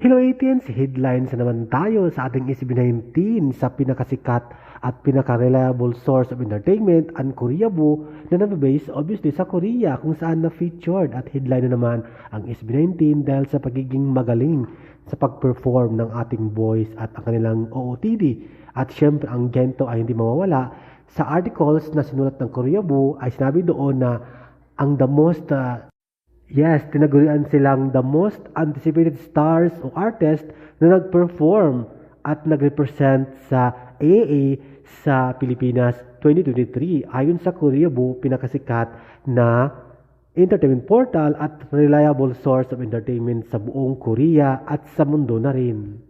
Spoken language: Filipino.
Hello 18s, headlines na naman tayo sa ating SB19 sa pinakasikat at pinaka-reliable source of entertainment ang Koreabo na nababase obviously sa Korea kung saan na-featured. At headline na naman ang SB19 dahil sa pagiging magaling sa pag-perform ng ating boys at ang kanilang OOTD at syempre ang gento ay hindi mawawala. Sa articles na sinulat ng Koreabo ay sinabi doon na ang the most uh, Yes, tinagurian silang the most anticipated stars o artist na nag-perform at nag-represent sa AAA sa Pilipinas 2023. Ayon sa Koreabo, pinakasikat na entertainment portal at reliable source of entertainment sa buong Korea at sa mundo na rin.